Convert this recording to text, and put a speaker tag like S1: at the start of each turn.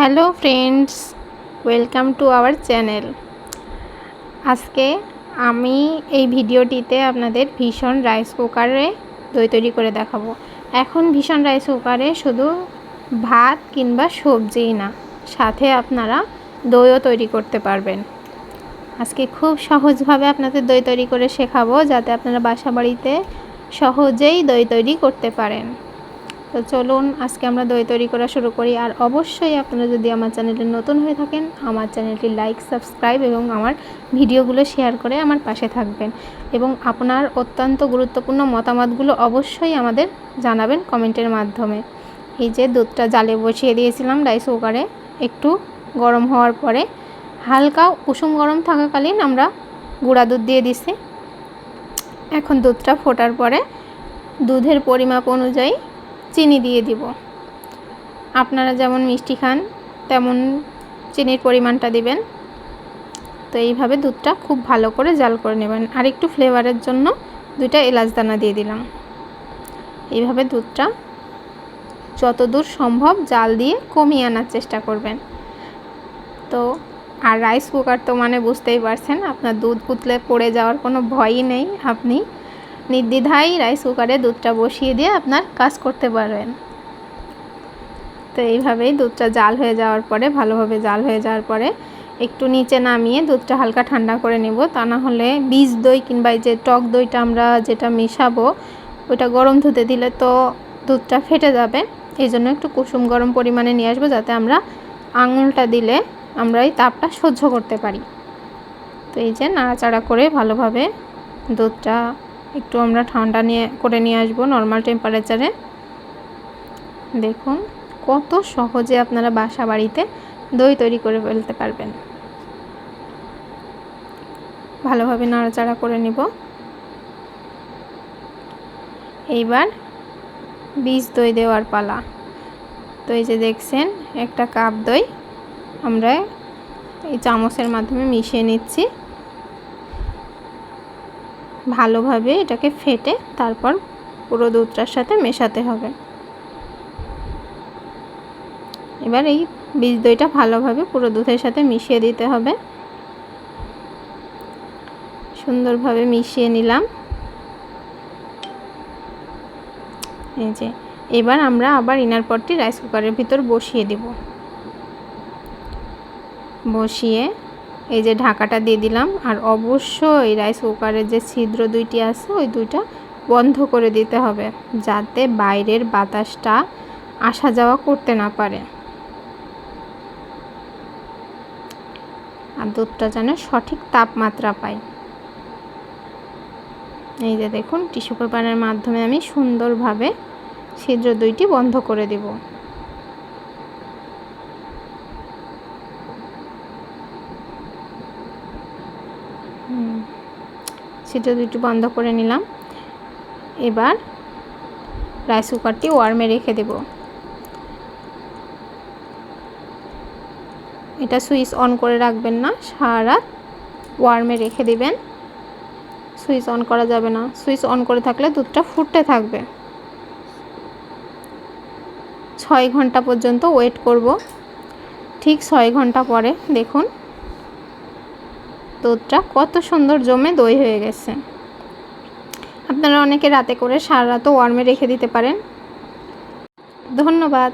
S1: Hello friends, welcome to our channel. আজকে আমি এই ভিডিওটিতে আপনাদের ভীষণ রাইস কুকারে দই তৈরি করে দেখাবো। এখন ভীষণ রাইস কুকারে শুধু ভাত কিংবা সবজিই না, সাথে আপনারা দইও তৈরি করতে পারবেন। আজকে খুব সহজভাবে আপনাদের দই তৈরি করে শেখাবো, যাতে আপনারা বাসা বাড়িতে সহজেই দই তৈরি করতে পারেন। তো চলুন আজকে আমরা দই তৈরি করা শুরু করি। আর অবশ্যই আপনারা যদি আমার চ্যানেলে নতুন হয়ে থাকেন, আমার চ্যানেলটি লাইক, সাবস্ক্রাইব এবং আমার ভিডিওগুলো শেয়ার করে আমার পাশে থাকবেন। এবং আপনার অত্যন্ত গুরুত্বপূর্ণ মতামতগুলো অবশ্যই আমাদের জানাবেন কমেন্টের মাধ্যমে। এই যে দুধটা জালে বসিয়ে দিয়েছিলাম রাইস কুকারে একটু গরম হওয়ার পরে। হালকা কুসুম গরম থাকাকালীন আমরা গুঁড়া দুধ দিয়ে দিছি। এখন দুধটা ফোটার পরে দুধের পরিমাপ অনুযায়ী চিনি দিয়ে দিব। আপনারা যেমন মিষ্টি খান, তেমন চিনির পরিমাণটা দিবেন। তো এইভাবে দুধটা খুব ভালো করে জাল করে নেবেন। আর একটু ফ্লেভারের জন্য দুইটা এলাচ দানা দিয়ে দিলাম। এইভাবে দুধটা যতদূর সম্ভব জাল দিয়ে কমিয়ে আনার চেষ্টা করবেন। তো আর রাইস কুকার তো মানে বুঝতেই পারছেন, আপনার দুধ পুতলে পড়ে যাওয়ার কোনো ভয়ই নেই। আপনি নির্দ্বিধায় রাইস কুকারে দুধটা বসিয়ে দিয়ে আপনার কাজ করতে পারবেন। তো এইভাবেই দুধটা জাল হয়ে যাওয়ার পরে, ভালোভাবে জাল হয়ে যাওয়ার পরে একটু নিচে নামিয়ে দুধটা হালকা ঠান্ডা করে নেব। তা না হলে বীজ দই কিংবা যে টক দইটা আমরা যেটা মেশাবো, ওইটা গরম ধুতে দিলে তো দুধটা ফেটে যাবে। এই জন্য একটু কুসুম গরম পরিমাণে নিয়ে আসব যাতে আমরা আঙুলটা দিলে আমরা এই তাপটা সহ্য করতে পারি। তো এই যে নাড়াচাড়া করে ভালোভাবে দুধটা একটু আমরা ঠান্ডা নিয়ে, করে নিয়ে আসব নর্মাল টেম্পারেচারে দেখুন, কত সহজে আপনারা বাসা বাড়িতে দই তৈরি করে ফেলতে পারবেন। ভালোভাবে নাড়াচাড়া করে নিব। এইবার বীজ দই দেওয়ার পালা। তো এই যে দেখছেন, একটা কাপ দই আমরা এই চামচের মাধ্যমে মিশিয়ে নিচ্ছি। ভালোভাবে এটাকে ফেটে তারপর পুরো দুধটার সাথে মেশাতে হবে। এবার এই বীজ দইটা ভালোভাবে পুরো দুধের সাথে মিশিয়ে দিতে হবে। সুন্দরভাবে মিশিয়ে নিলাম। এই যে, এবার আমরা আবার ইনার পটটি রাইস কুকারের ভিতর বসিয়ে দেব। বসিয়ে এই যে ঢাকাটা দিয়ে দিলাম। আর অবশ্যই রাইস কুকারের যে ছিদ্র দুইটি আছে, ওই দুইটা বন্ধ করে দিতে হবে, যাতে বাইরের বাতাসটা আসা যাওয়া করতে না পারে। আর দুধটা যেন সঠিক তাপমাত্রা পায়। এই যে দেখুন, টিস্যু পেপারের মাধ্যমে আমি সুন্দরভাবে ছিদ্র দুইটি বন্ধ করে দেব। ছিদ্র দুটো বন্ধ করে নিলাম। এবার রাইস কুকারটি ওয়ার্মে রেখে দেব। এটা সুইচ অন করে রাখবেন না, সারা রাত ওয়ার্মে রেখে দিবেন। সুইচ অন করা যাবে না। সুইচ অন করে থাকলে দুধটা ফুটতে থাকবে। ছয় ঘণ্টা পর্যন্ত ওয়েট করব। ঠিক ছয় ঘণ্টা পরে দেখুন দুধটা কত সুন্দর জমে দই হয়ে গেছে। আপনারা অনেকে রাতে করে সারা রাতও ওয়ার্মে রেখে দিতে পারেন। ধন্যবাদ।